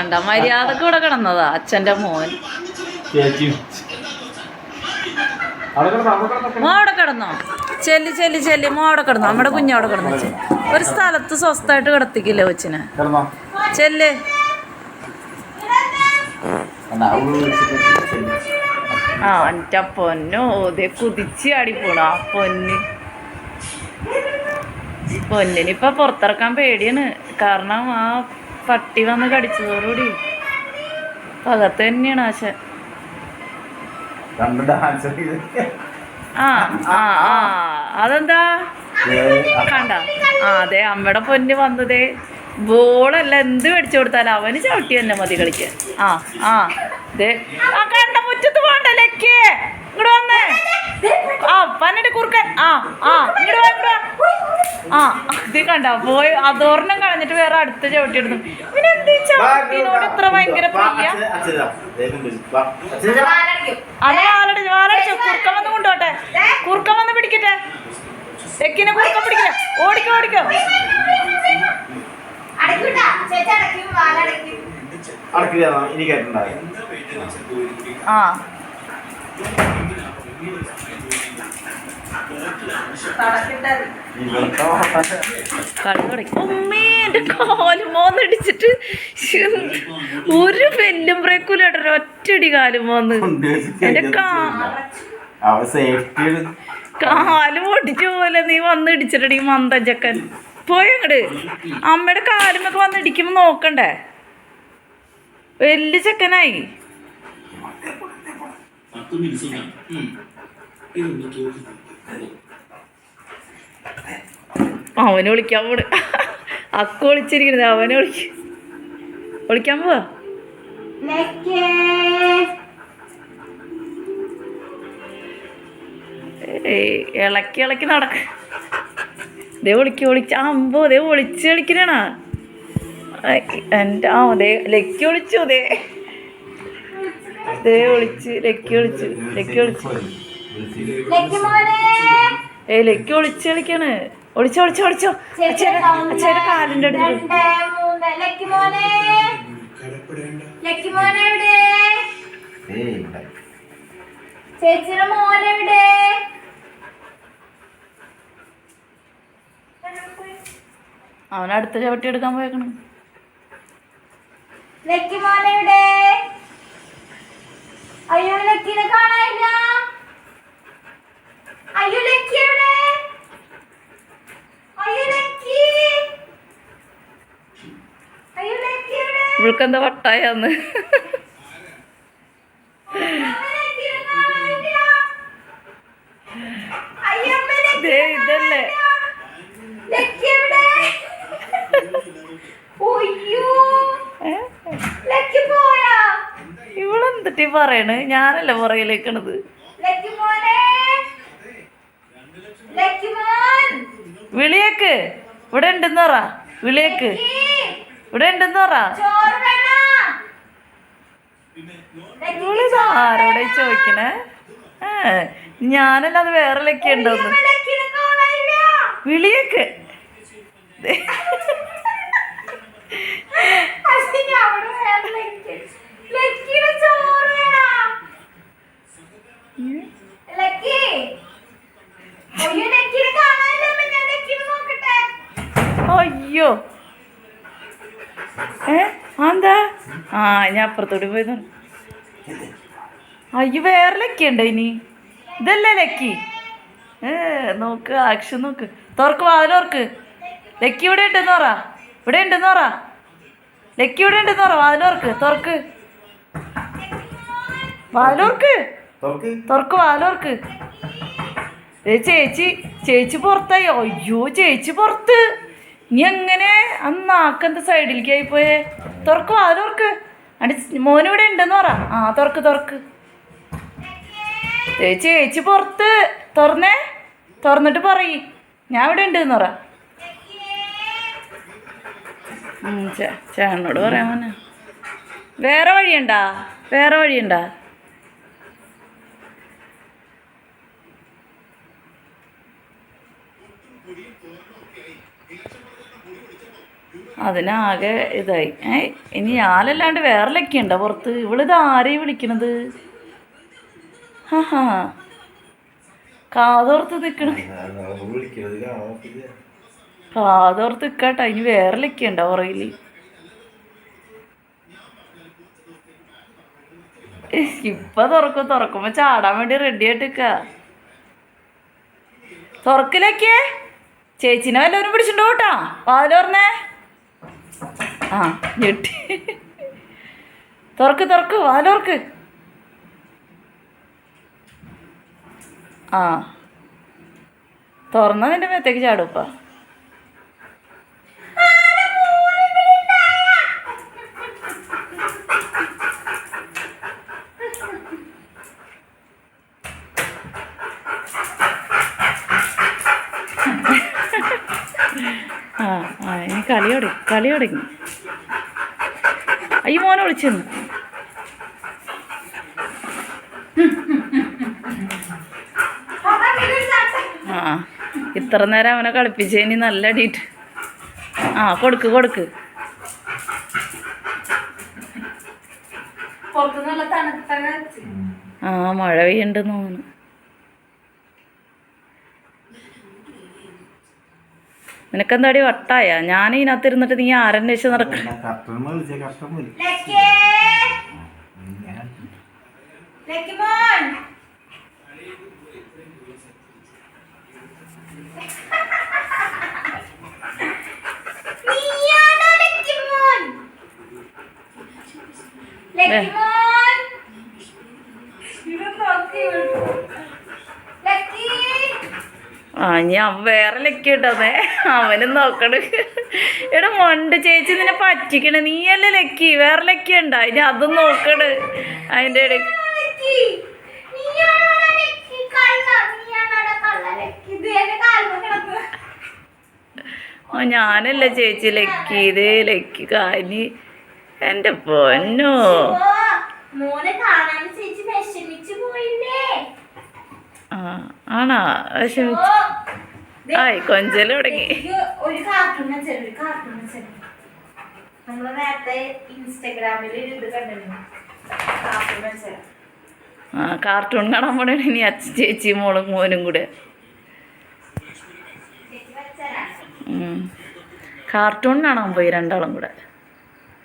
കണ്ട. മര്യാദയ്ക്ക് ഇവിടെ കിടന്നതാ അച്ഛന്റെ മോൻ. മോടെ കിടന്നോ, അവിടെ കിടന്നോ. മോ അവിടെ കിടന്നോ? ചെല്ലി ചെല്ലി ചെല്ലി. മോ അവിടെ കിടന്നോ? നമ്മുടെ കുഞ്ഞവിടെ കിടന്നു? ഒരു സ്ഥലത്ത് സ്വസ്ഥമായിട്ട് കിടത്തിക്കില്ല കൊച്ചിനെ? ചെല്ല്. ആ എന്റെ പൊന്നോ ദേ കുതിച്ച് ആടി പോണു ആ പൊന്ന്. പൊന്നിനിപ്പൊ പുറത്തിറക്കാൻ പേടിയാണ്. കാരണം ആ പട്ടി വന്ന് കടിച്ചതോടുകൂടി. പകത്ത് തന്നെയാണ് ആശ. ആ ആ ആ. അതെന്താ? കണ്ട? ആ അതെ അമ്മയുടെ പൊന്ന് വന്നതേ. ബോളല്ല എന്ത് മേടിച്ചു കൊടുത്താലും അവന് ചവിട്ടി തന്നെ മതി കളിക്കാൻ ആ ആ. ദേ ആ കണ്ട മുറ്റത്ത് പോണ്ടല്ലേക്ക് ഇങ്ങോട്ട് വന്നേ. ആ പന്നിട്ട് കുറുക്കൻ. ആ ആ ഇങ്ങോട്ട് വാ ഇങ്ങോട്ട് വാ. ആ ഇത് കണ്ട പോയി അതോർണം കളഞ്ഞിട്ട് വേറെ അടുത്ത ചവിട്ടി എടുത്തു പിന്നെ ഈ ചവിട്ടിനോട് ഇത്ര ഭയങ്കര പ്രിയ. അത് വാലടിച്ച് വാലടിച്ച് വന്ന് കൊണ്ടോട്ടെ. കുറുക്കൻ വന്ന് പിടിക്കട്ടെ. തെക്കിനെ കുറുക്കൻ പിടിക്കട്ടെ ഓടിക്കോ ഓടിക്കോ. ആ. തടക്കിട്ടത് ഇവിടുത്തെ വാ- കളി തുടങ്ങി ഉമ്മേ എന്റെ കാലുമോന്നിടിച്ചിട്ട് ഒരു പെല്ലും ബ്രേക്കൂല ഒറ്റടി കാലുമോന്ന് എന്റെ കാ അവ സേഫ്റ്റി കാൽ പൊട്ടിച്ച പോലെ നീ വന്ന് ഇടിച്ചിട്ടടി മന്തജക്കൻ പോയങ്ങട് പോയി അങ്ങട്. അമ്മയുടെ കാലുമൊക്കെ വന്ന് ഇടിക്കുമ്പോ നോക്കണ്ടേ? വലിയ ചെക്കനായി. പത്ത് മിനിറ്റ് ഇതൊന്ന് തോന്നി അവനെ വിളിക്കാൻ പോണ്. അക്കു വിളിച്ചിരിക്കുന്നത് അവനെ വിളിക്ക. വിളിക്കാൻ പോവാ. ഇളക്കി ഇളക്കി നടക്ക. ദേ വിളിക്ക് വിളിച്ച. അമ്പോ ദേ വിളിച്ച് കളിക്കണാ എന്റെ ആ ദേ ലക്കി വിളിച്ചു ദേ. ദേ വിളിച്ച് ലക്കി വിളിച്ചു ലക്കി വിളിച്ചു. ഏയ് ലക്കി വിളിച്ച് കളിക്കാണ്. ഒളിച്ചോ ഒളിച്ചോ ഒളിച്ചോ. അച്ഛയുടെ കാലിന്റെ അടുത്ത് ചേച്ചിയുടെ അവൻ അടുത്ത ചവിട്ടി എടുക്കാൻ പോയേക്കണം. ലക്കി അയ്യോ ലക്കിനെ കാണാനില്ല അയ്യോ ലക്കി എവിടെ അയ്യോ ലക്കി അയ്യോ ലക്കി എവിടെ ഇവൾക്കെന്താ വട്ടായാന്ന്? ഇതല്ലേ? ഇവളെന്തിട്ടി പറയണ്? ഞാനല്ല പുറകിലേക്കണത്. വിളിയേക്ക്. ഇവിടെ ഉണ്ടെന്ന് പറ. വിളിയേക്ക്. ഇവിടെ ഉണ്ടെന്ന് പറ. ചോറ് ആരോടെ. ചോദിക്കണേ ഞാനല്ലാതെ വേറെ ലക്കി ഉണ്ടോന്ന്. വിളിയേക്ക്. അയ്യോ, ഏ എന്താ ആ ഞാൻ അപ്പുറത്തോട്ട് പോയി നോക്കാം. അയ്യോ വേറെ ലക്കി ഉണ്ട് ഇനി? ഇതല്ലേ ലക്കി? ഏ നോക്ക് ആക്ഷൻ നോക്ക്. തുറക്ക് വാതിലോർക്ക് ലക്കി ഇവിടെ ഉണ്ടെന്ന് പറ. ഇവിടെ ഉണ്ടെന്ന് പറ. ലക്കി ഇവിടെ ഉണ്ടെന്ന് പറ. വാതിലോർക്ക് തുറക്ക്. വാതിലോർക്ക് തുറക്ക്. വാതിലോർക്ക് ഏ ചേച്ചി ചേച്ചി പുറത്തായി. അയ്യോ ചേച്ചി പുറത്ത്. നീ എങ്ങനെ? ആ നാക്കെന്താ സൈഡിലേക്കായി പോയേ? തുറക്ക് വാതിലോർക്ക് അടി മോനിവിടെ ഉണ്ടെന്ന് പറ. ആ തുറക്ക് തുറക്ക്. ചേച്ചി പുറത്ത്. തുറന്നേ. തുറന്നിട്ട് പറയ്. ഞാൻ ഇവിടെ ഉണ്ടെന്ന് പറ. ഉം, ചേ- ചേട്ടനോട് പറയാൻ മോനെ. വേറെ വഴിയുണ്ടാ? വേറെ വഴിയുണ്ടാ? അതിനാകെ ഇതായി. ഏ ഇനി ഞാനല്ലാണ്ട് വേറെ ലക്കുണ്ടോ പുറത്ത്? ഇവളിത് ആരെയും വിളിക്കണത്? ഹാ ഹാ. കാതോർത്ത് നിൽക്കണം. കാതോർത്ത് നിൽക്കാട്ടോ ഇനി വേറെ ലക്കുണ്ടോ പുറകിൽ ഇപ്പൊ തുറക്കും തുറക്കുമ്പോ ചാടാൻ വേണ്ടി റെഡി ആയിട്ട് നിക്ക. തുറക്കിലേക്കേ? ചേച്ചിനെ വല്ലവരും പിടിച്ചിട്ടുണ്ടോ കേട്ടാ വാതിൽ പറഞ്ഞേ ആ ഞെട്ടി. തുറക്ക് തുറക്ക് വാതിൽ തുറക്ക്. ആ. തുറന്നാൽ നിന്റെ മേത്തേക്ക് ചാടുപ്പാ ആ ആ ഇനി കളി തുടങ്ങി കളി തുടങ്ങി. അയ്യോ മോനെ വിളിച്ചെന്ന് ഇത്ര നേരം അവനെ കളിപ്പിച്ചതിന് നല്ല അടിയിട്ട്. ആ കൊടുക്ക് കൊടുക്ക്. ആ മഴ പെയ്യണ്ടെന്ന് തോന്നുന്നു. നിനക്കെന്താടി വട്ടായ? ഞാൻ ഇതിനകത്തിരുന്നിട്ട് നീ ആരന്വേഷിച്ച് നടക്ക എന്നാ കർട്ടൻ വിളിച്ചേ കർട്ടൻ വിളി ലക്കേ, ഇങ്ങനെ. ലക്കി മോൻ. നീയാണോ ലക്കി മോൻ? ലക്കി മോൻ. ഇത് നോക്ക്. ലക്കി. ആ ഞാൻ വേറെ ലക്കി ഇട്ടതേ അവനും നോക്കണ്. എടാ മൊണ്ട് ചേച്ചി നിന്നെ പറ്റിക്കണ. നീയല്ലേ ലക്കി? വേറെ ലക്കി ഉണ്ടാ ഇനി അതും നോക്കണ്. അതിന്റെ ഇടയ്ക്ക് ഞാനല്ല ചേച്ചി ലക്കി. ഇതേ ലക്കി. കാനി എന്റെ പൊന്നോ. ആണോ? വിഷമിച്ചു. ആയി കൊഞ്ചൽ തുടങ്ങി. ഒരു കാർട്ടൂൺ വെച്ചാൽ ഒരു കാർട്ടൂൺ വെച്ചാൽ നമ്മൾ നേരത്തെ ഇൻസ്റ്റാഗ്രാമിൽ ഒരു ഇത് കണ്ടിരുന്നു. കാർട്ടൂൺ വെച്ചാൽ ആ കാർട്ടൂൺ കാണാൻ പോണേ ഇനി അച്ഛൻ ചേച്ചി മോളും മോനും കൂടെ. കാർട്ടൂൺ കാണാൻ പോയി രണ്ടാളും കൂടെ.